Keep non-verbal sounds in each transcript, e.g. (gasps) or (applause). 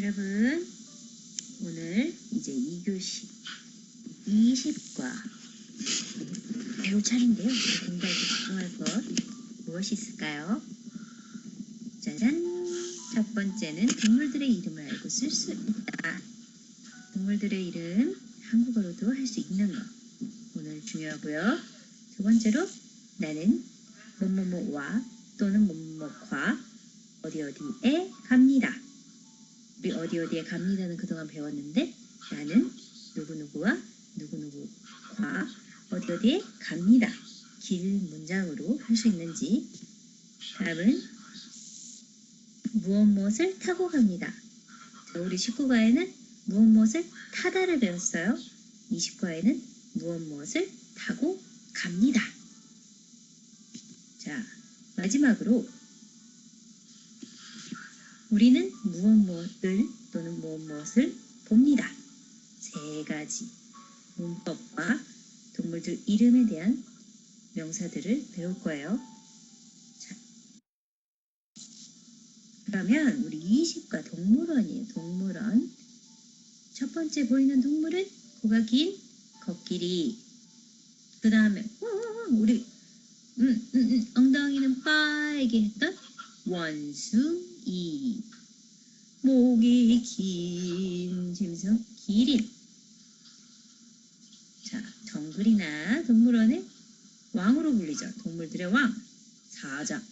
여러분, 오늘 이제 2교시 20과 배울 차례인데요. 굉장히 집중할 것 무엇이 있을까요? 짜잔! 첫 번째는 동물들의 이름을 알고 쓸 수 있다. 동물들의 이름 한국어로도 할 수 있는 것. 오늘 중요하고요. 두 번째로 나는 뭐뭐뭐와 또는 뭐뭐과 어디 어디에 갑니다. 우리 어디 어디에 갑니다는 그동안 배웠는데 나는 누구누구와 누구누구과 어디 어디에 갑니다. 길 문장으로 할 수 있는지 다음은 무엇 무엇을 타고 갑니다. 자, 우리 19과에는 무엇 무엇을 타다를 배웠어요. 20과에는 무엇 무엇을 타고 갑니다. 자, 마지막으로 우리는 무엇 무엇을 또는 무엇 무엇을 봅니다. 세 가지 문법과 동물들 이름에 대한 명사들을 배울 거예요. 자, 그러면 우리 20과 동물원이에요. 동물원. 첫 번째 보이는 동물은 코가 긴 코끼리. 그 다음에 우리 음, 음, 음, 엉덩이는 빨개 했던 원숭이. 목이 긴 짐승 기린. 자, 정글이나 동물원의 왕으로 불리죠. 동물들의 왕. 사자.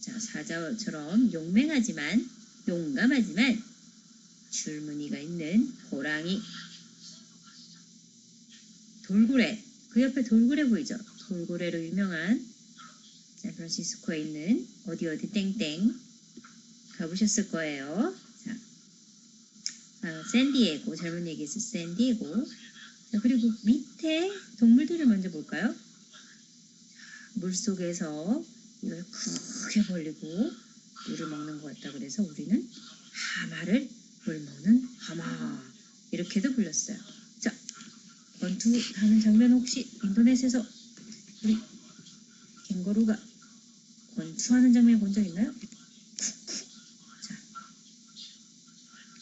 자, 사자처럼 용맹하지만 용감하지만 줄무늬가 있는 호랑이. 돌고래. 그 옆에 돌고래 보이죠? 돌고래로 유명한 샌프란시스코에 있는 어디 어디 땡땡 가보셨을 거예요. 자, 아, 샌디에고 잘못 얘기해서 샌디에고. 자, 그리고 밑에 동물들을 먼저 볼까요? 물 속에서 이걸 크게 벌리고 물을 먹는 것 같다 그래서 우리는 하마를 물 먹는 하마 이렇게도 불렀어요. 자, 권투하는 장면 혹시 인터넷에서 우리 캥거루가 권투하는 장면 본 적 있나요?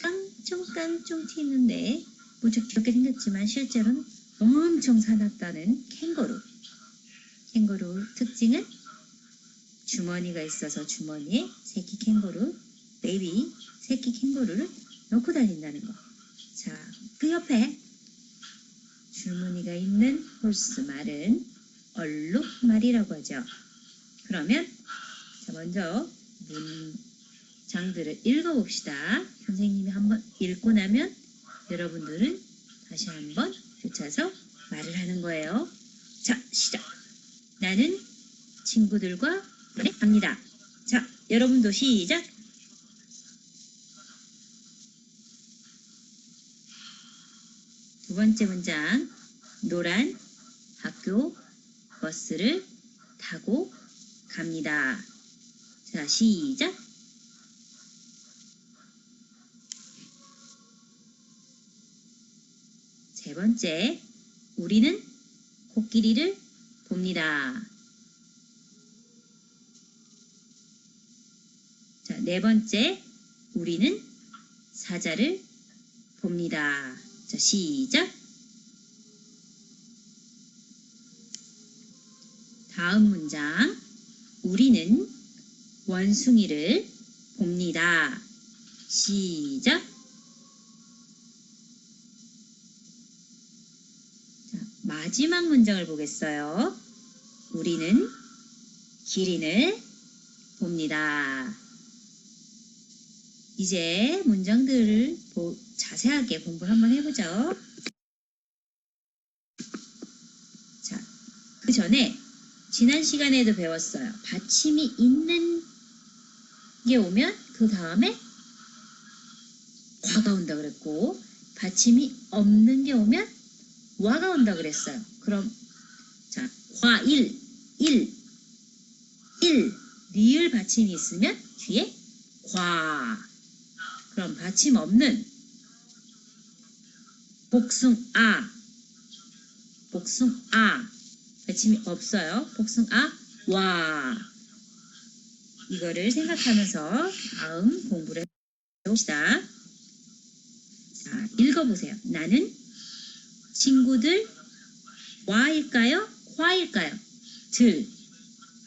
깡총깡총 튀는데 무척 귀엽게 생겼지만 실제로는 엄청 사납다는 캥거루. 캥거루 특징은 주머니가 있어서 주머니에 새끼 캥거루, 베이비 새끼 캥거루를 넣고 다닌다는 거. 자, 그 옆에 줄무늬가 있는 홀스 말은 얼룩말이라고 하죠. 그러면 자 먼저 문장들을 읽어봅시다. 선생님이 한번 읽고 나면 여러분들은 다시 한번 쫓아서 말을 하는 거예요. 자, 시작. 나는 친구들과 네, 갑니다. 자, 여러분도 시작. 두 번째 문장. 노란 학교 버스를 타고 갑니다. 자, 시작. 세 번째. 우리는 코끼리를 봅니다. 자, 네 번째. 우리는 사자를 봅니다. 자, 시작. 다음 문장. 우리는 원숭이를 봅니다. 시작. 자, 마지막 문장을 보겠어요. 우리는 기린을 봅니다. 이제 문장들을 보- 자세하게 공부를 한번 해보죠. 자, 그 전에 지난 시간에도 배웠어요. 받침이 있는 게 오면 그 다음에 과가 온다 그랬고 받침이 없는 게 오면 와가 온다 그랬어요. 그럼 자, 과일, 일, 일, 리을 받침이 있으면 뒤에 과. 그럼 받침 없는 복숭아, 복숭아. 받침이 없어요. 복숭 아, 와. 이거를 생각하면서 다음 공부를 해봅시다. 자, 읽어보세요. 나는 친구들 와일까요? 화일까요? 들.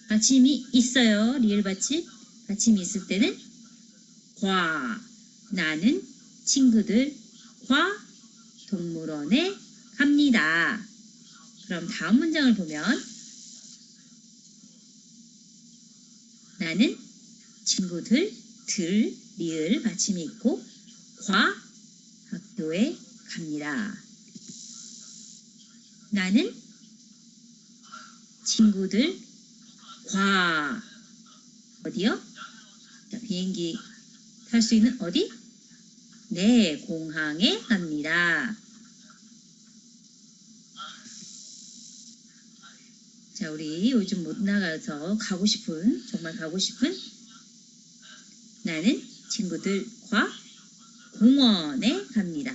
받침이 있어요. 리을 받침. 받침이 있을 때는 과. 나는 친구들 과 동물원에 갑니다. 그럼 다음 문장을 보면 나는 친구들 들 리을 받침이 있고 과 학교에 갑니다. 나는 친구들 과 어디요? 자, 비행기 탈 수 있는 어디? 네, 공항에 갑니다. 자, 우리 요즘 못 나가서 가고 싶은, 정말 가고 싶은 나는 친구들과 공원에 갑니다.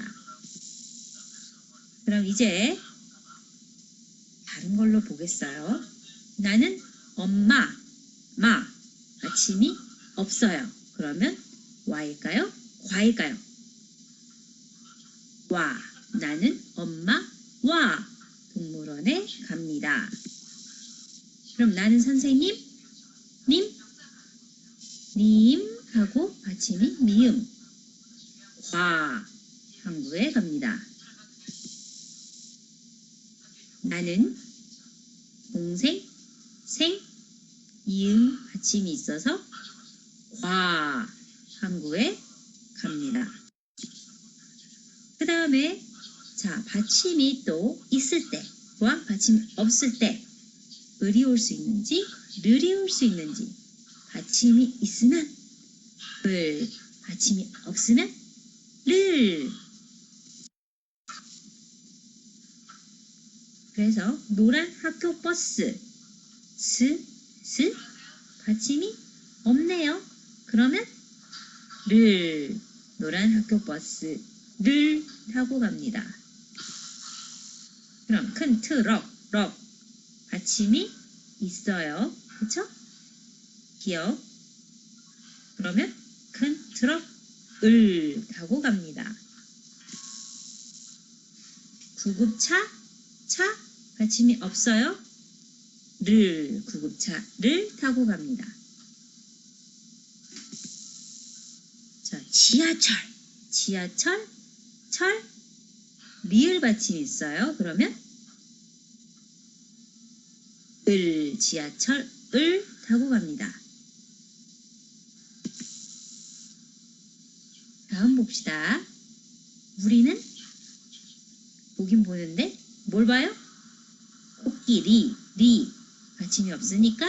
그럼 이제 다른 걸로 보겠어요. 나는 엄마, 마, 아침이 없어요. 그러면 와일까요? 과일까요? 와. 나는 엄마, 와. 동물원에 갑니다. 그럼 나는 선생님, 님, 님 하고 받침이 미음, 과. 항구에 갑니다. 나는 동생, 생, 이응 받침이 있어서 과 항구에 갑니다. 그 다음에 자 받침이 또 있을 때와 받침이 없을 때 을이 올수 있는지 르이 올수 있는지 받침이 있으면 을 받침이 없으면 를 그래서 노란 학교 버스 스, 스 받침이 없네요. 그러면 를 노란 학교 버스를 타고 갑니다. 그럼 큰 트럭 럭 받침이 있어요. 그쵸? 기억 그러면 큰 트럭 을 타고 갑니다. 구급차 차 받침이 없어요. 를 구급차를 타고 갑니다. 자, 지하철. 지하철 철 리을 받침이 있어요. 그러면 을 지하철을 타고 갑니다. 다음 봅시다. 우리는 보긴 보는데 뭘 봐요? 코끼리, 리 받침이 없으니까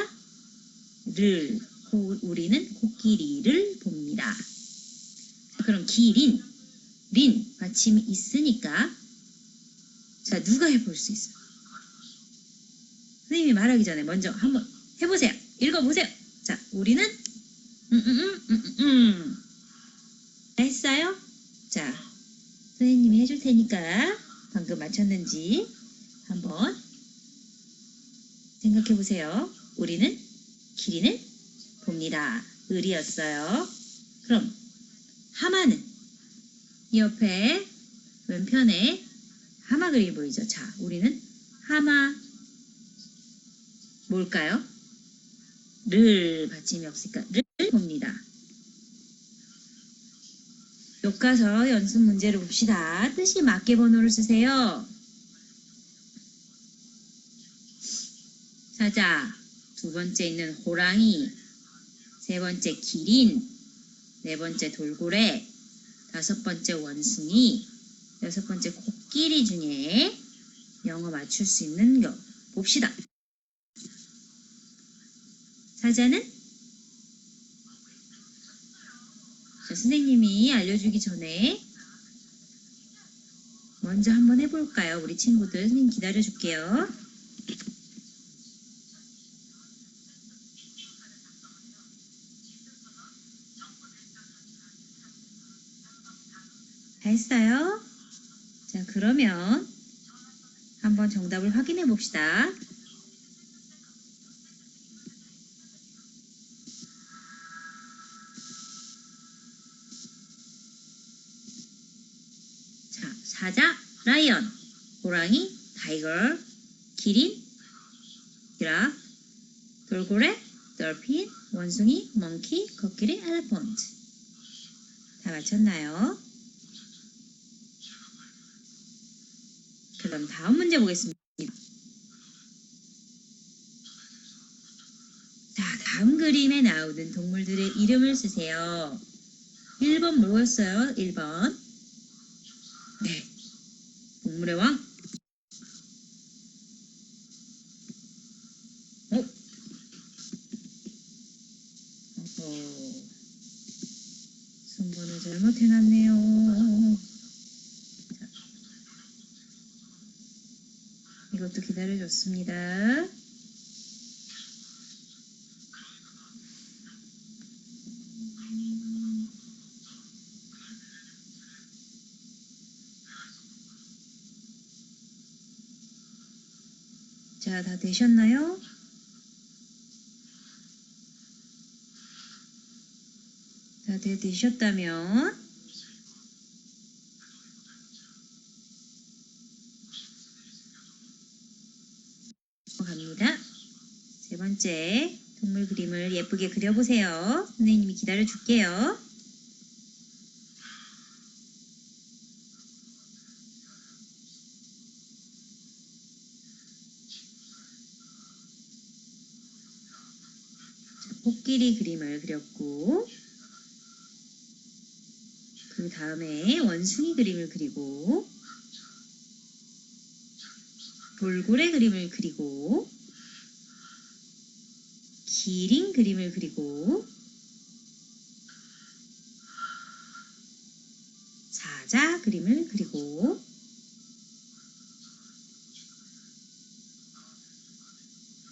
를 코- 우리는 코끼리를 봅니다. 자, 그럼 기린, 린 받침이 있으니까 자 누가 해볼 수 있어요? 선생님이 말하기 전에 먼저 한번 해보세요. 읽어보세요. 자 우리는 음, 음, 음, 음, 했어요? 자 선생님이 해줄 테니까 방금 맞췄는지 한번 생각해 보세요. 우리는 기린을 봅니다. 을이었어요. 그럼 하마는 이 옆에 왼편에 하마 그림이 보이죠? 자, 우리는 하마 뭘까요? 를 받침이 없으니까 를 봅니다. 교과서 연습 문제를 봅시다. 뜻이 맞게 번호를 쓰세요. 사자, 두 번째 있는 호랑이, 세 번째 기린, 네 번째 돌고래, 다섯 번째 원숭이, 여섯 번째 코끼리 중에 영어 맞출 수 있는 거 봅시다. 사자는 자, 선생님이 알려주기 전에 먼저 한번 해볼까요? 우리 친구들 선생님 기다려줄게요. 다 했어요? 자, 그러면 한번 정답을 확인해 봅시다. 사자, 라이언, 호랑이, 타이거, 기린, 지라, 돌고래, dolphin, 원숭이, monkey, 코끼리, elephant. 다 맞췄나요? 그럼 다음 문제 보겠습니다. 자, 다음 그림에 나오는 동물들의 이름을 쓰세요. 1번 뭐였어요? 1번. 네. 동물의 왕. 어? 어허. 순번을 잘못해놨네요. 자. 이것도 기다려줬습니다. 자, 다 되셨나요? 다 되, 되셨다면 갑니다. 세 번째 동물 그림을 예쁘게 그려보세요. 선생님이 기다려 줄게요. 코끼리 그림을 그렸고 그 다음에 원숭이 그림을 그리고 돌고래 그림을 그리고 기린 그림을 그리고 사자 그림을 그리고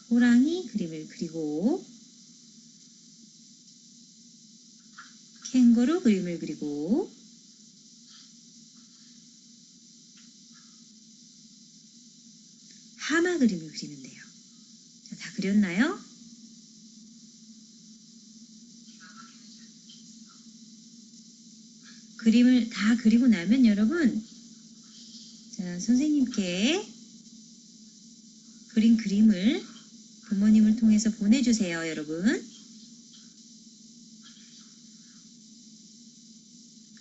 호랑이 그림을 그리고 캥거루 그림을 그리고 하마 그림을 그리는데요. 자, 다 그렸나요? 그림을 다 그리고 나면 여러분 자, 선생님께 그린 그림을 부모님을 통해서 보내주세요, 여러분.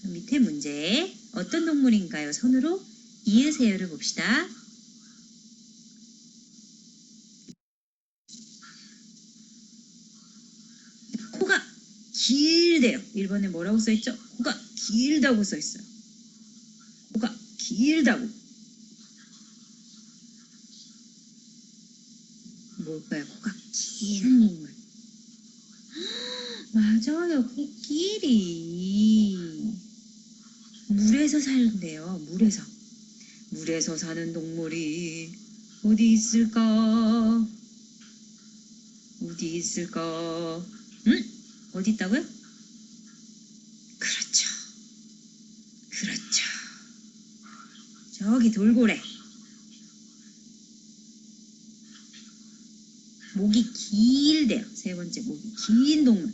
그럼 밑에 문제 어떤 동물인가요? 손으로 이으세요를 봅시다. 코가 길대요. 1번에 뭐라고 써있죠? 코가 길다고 써있어요. 코가 길다고. 뭘까요? 코가 긴 동물. (gasps) 맞아요. 코끼리. 물에서 살는데요. 물에서. 물에서 사는 동물이 어디 있을까? 어디 있을까? 응? 어디 있다고요? 그렇죠. 그렇죠. 저기 돌고래. 목이 길대요. 세 번째 목이 긴 동물.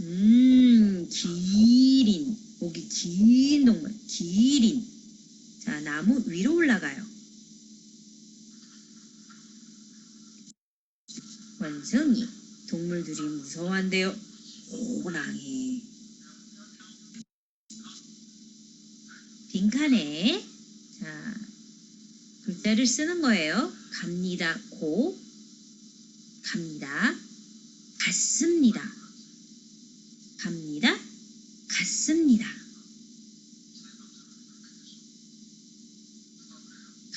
음, 기린. 목이 긴 동물. 기린. 자, 나무 위로 올라가요. 원숭이. 동물들이 무서워한대요. 호랑이. 빈칸에 자 글자를 쓰는 거예요. 갑니다. 고 갑니다. 갔습니다. 갑니다. 갔습니다.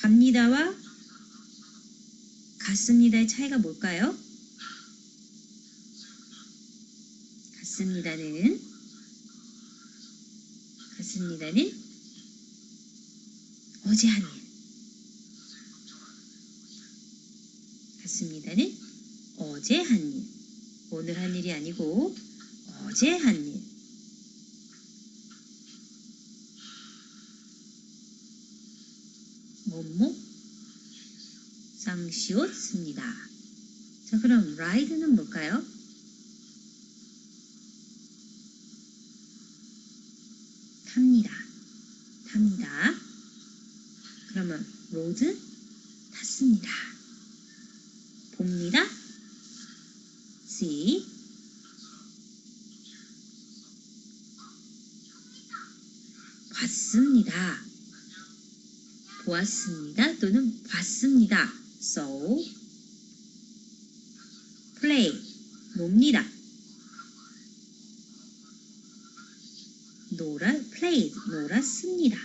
갑니다와 갔습니다의 차이가 뭘까요? 갔습니다는 갔습니다는 어제 한 일. 갔습니다는 어제 한 일. 오늘 한 일이 아니고 어제 한 일. 뭐뭐 상시옷입니다. 자 그럼 라이드는 뭘까요? 탑니다. 탑니다. 그러면 로드 탔습니다. 봅니다. see 보았습니다 또는 봤습니다. so play 놉니다. 놀아 played 놀았습니다.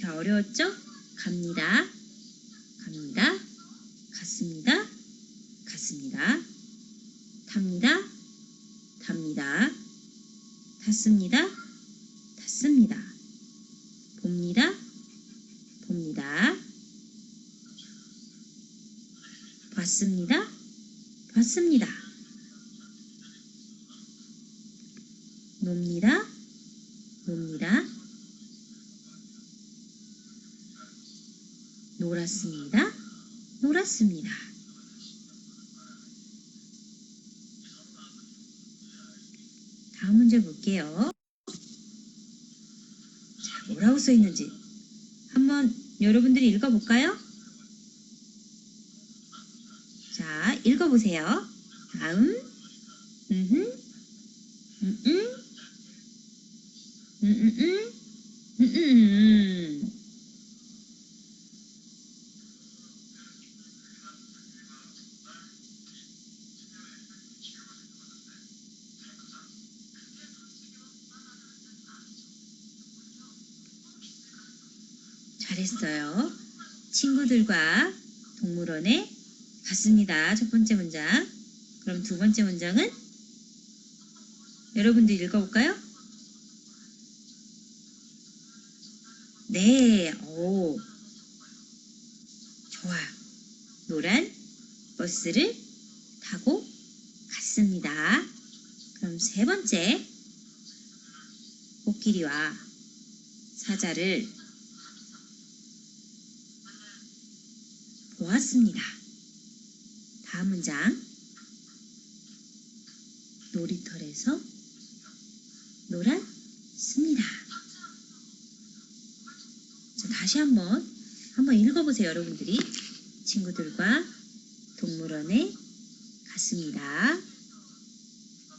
자 어려웠죠? 갑니다. 갑니다. 갔습니다. 갔습니다. 탑니다. 탑니다. 탔습니다. 탔습니다. 봅니다. 봅니다. 봤습니다. 봤습니다. 놉니다. 놉니다. 놀았습니다. 놀았습니다. 다음 문제 볼게요. 자, 뭐라고 써 있는지 한번 여러분들이 읽어볼까요? 자, 읽어보세요. 다음, 음흠, 음음, 음 음 음, 음 음. 잘했어요. 친구들과 동물원에 갔습니다. 첫 번째 문장. 그럼 두 번째 문장은 여러분들 읽어볼까요? 네, 오, 좋아요. 노란 버스를 타고 갔습니다. 그럼 세 번째, 코끼리와 사자를 보았습니다. 다음 문장. 놀이터에서 놀았습니다. 자, 다시 한번 한번 읽어보세요, 여러분들이. 친구들과 동물원에 갔습니다.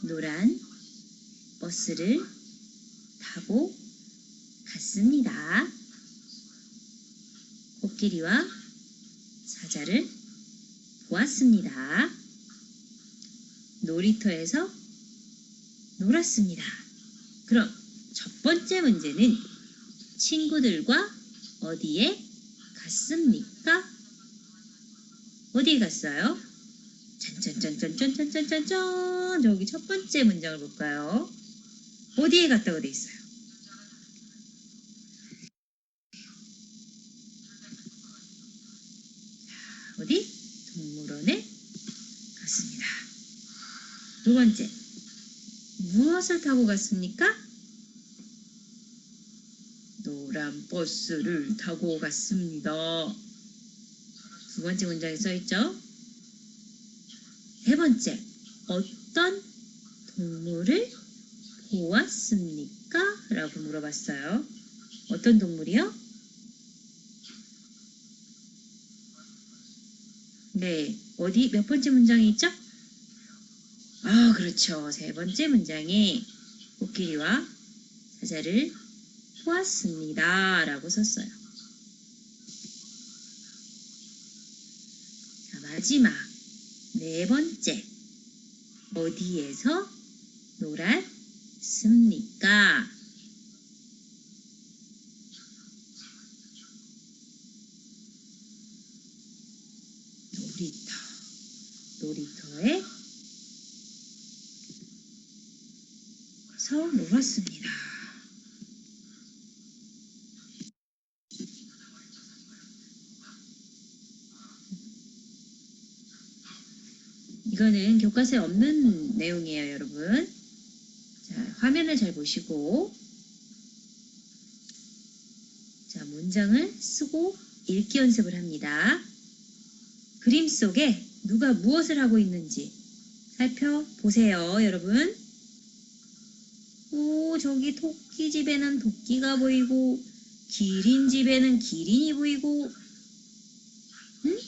노란 버스를 타고 갔습니다. 코끼리와 사자를 보았습니다. 놀이터에서 놀았습니다. 그럼 첫 번째 문제는 친구들과 어디에 갔습니까? 어디에 갔어요? 짠짠짠짠짠짠짠짠 저기 첫 번째 문장을 볼까요? 어디에 갔다고 돼 있어요? 어디? 동물원에 갔습니다. 두 번째, 무엇을 타고 갔습니까? 노란 버스를 타고 갔습니다. 두 번째 문장에 써 있죠? 세 번째, 어떤 동물을 보았습니까? 라고 물어봤어요. 어떤 동물이요? 네, 어디 몇 번째 문장에 있죠? 아, 그렇죠. 세 번째 문장에 코끼리와 사자를 보았습니다. 라고 썼어요. 자, 마지막 네 번째 어디에서 놀았습니까? 놀이터 놀이터에 서 놀았습니다. 이거는 교과서에 없는 내용이에요, 여러분. 자, 화면을 잘 보시고 자, 문장을 쓰고 읽기 연습을 합니다. 그림 속에 누가 무엇을 하고 있는지 살펴보세요, 여러분. 오, 저기 토끼 집에는 토끼가 보이고, 기린 집에는 기린이 보이고, 응?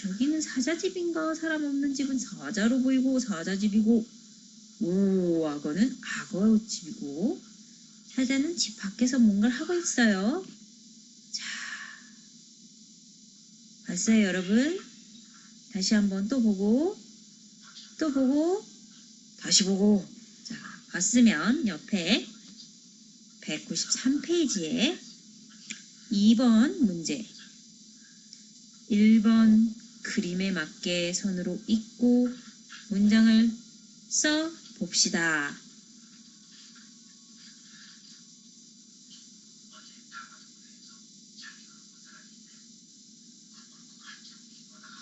저기는 사자 집인가? 사람 없는 집은 사자로 보이고, 사자 집이고, 오, 악어는 악어 집이고, 사자는 집 밖에서 뭔가를 하고 있어요. 자, 봤어요, 여러분? 다시 한번 또 보고, 또 보고, 다시 보고. 자, 봤으면 옆에 193페이지에 2번 문제. 1번 그림에 맞게 손으로 읽고 문장을 써 봅시다.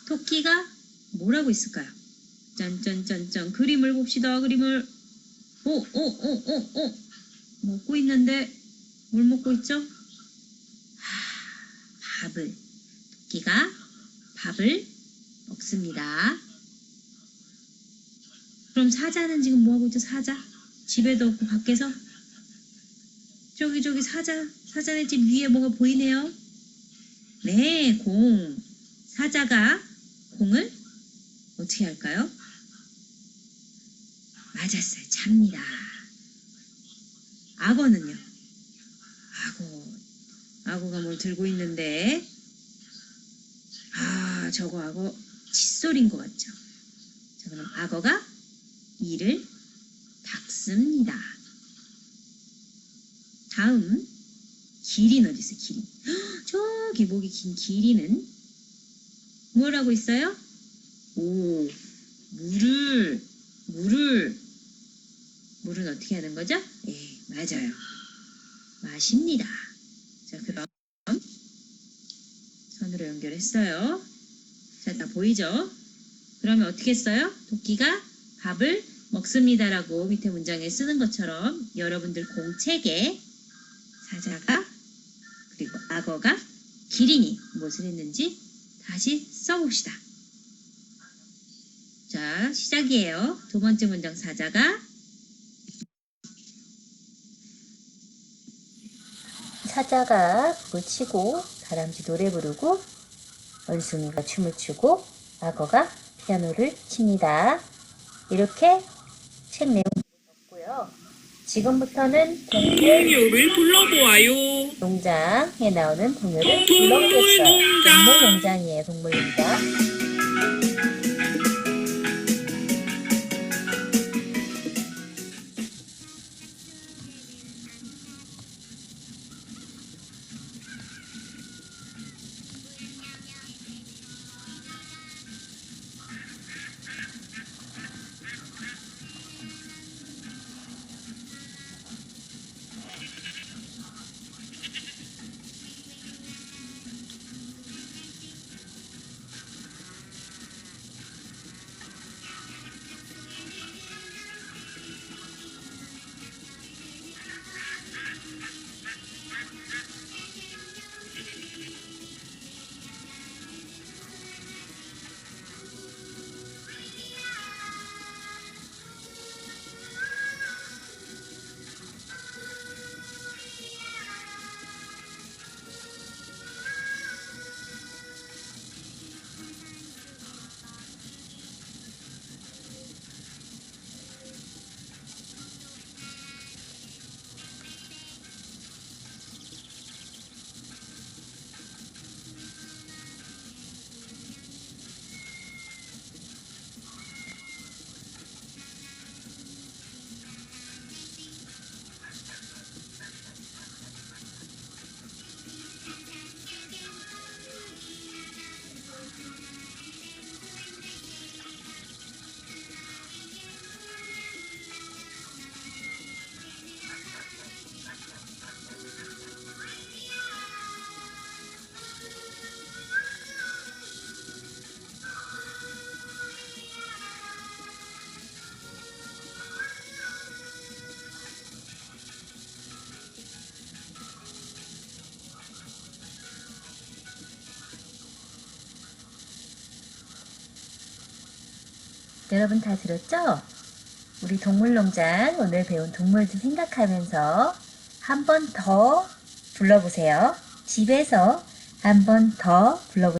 토끼가 뭐라고 있을까요? 짠짠짠짠 그림을 봅시다. 그림을 오 오 오 오 오 먹고 있는데 뭘 먹고 있죠? 하, 밥을 토끼가 밥을 먹습니다. 그럼 사자는 지금 뭐 하고 있죠? 사자 집에도 없고 밖에서 저기 저기 사자 사자네 집 위에 뭐가 보이네요. 네, 공. 사자가 공을 어떻게 할까요? 맞았어요. 잡니다. 악어는요? 악어. 악어가 뭘 들고 있는데, 아, 저거 악어 칫솔인 것 같죠? 자, 그럼 악어가 이를 닦습니다. 다음, 기린 어디 있어요? 기린. 헉, 저기 목이 긴 기린은 뭘 하고 있어요? 오, 물을, 물을, 물은 어떻게 하는 거죠? 예, 맞아요. 마십니다. 자, 그럼 손으로 연결했어요. 자, 다 보이죠? 그러면 어떻게 써요? 토끼가 밥을 먹습니다라고 밑에 문장에 쓰는 것처럼 여러분들 공책에 사자가 그리고 악어가 기린이 무엇을 했는지 다시 써봅시다. 자, 시작이에요. 두 번째 문장 사자가 사자가 북을 치고 다람쥐 노래 부르고 원숭이가 춤을 추고 악어가 피아노를 칩니다. 이렇게 책 내용이 있고요. 지금부터는 동물 동요를 불러보아요. 농장에 나오는 동요를 불러보겠어요. 동물 농장이에요. 동물 농장. 여러분 다 들었죠? 우리 동물농장 오늘 배운 동물들 생각하면서 한 번 더 불러보세요. 집에서 한 번 더 불러보세요.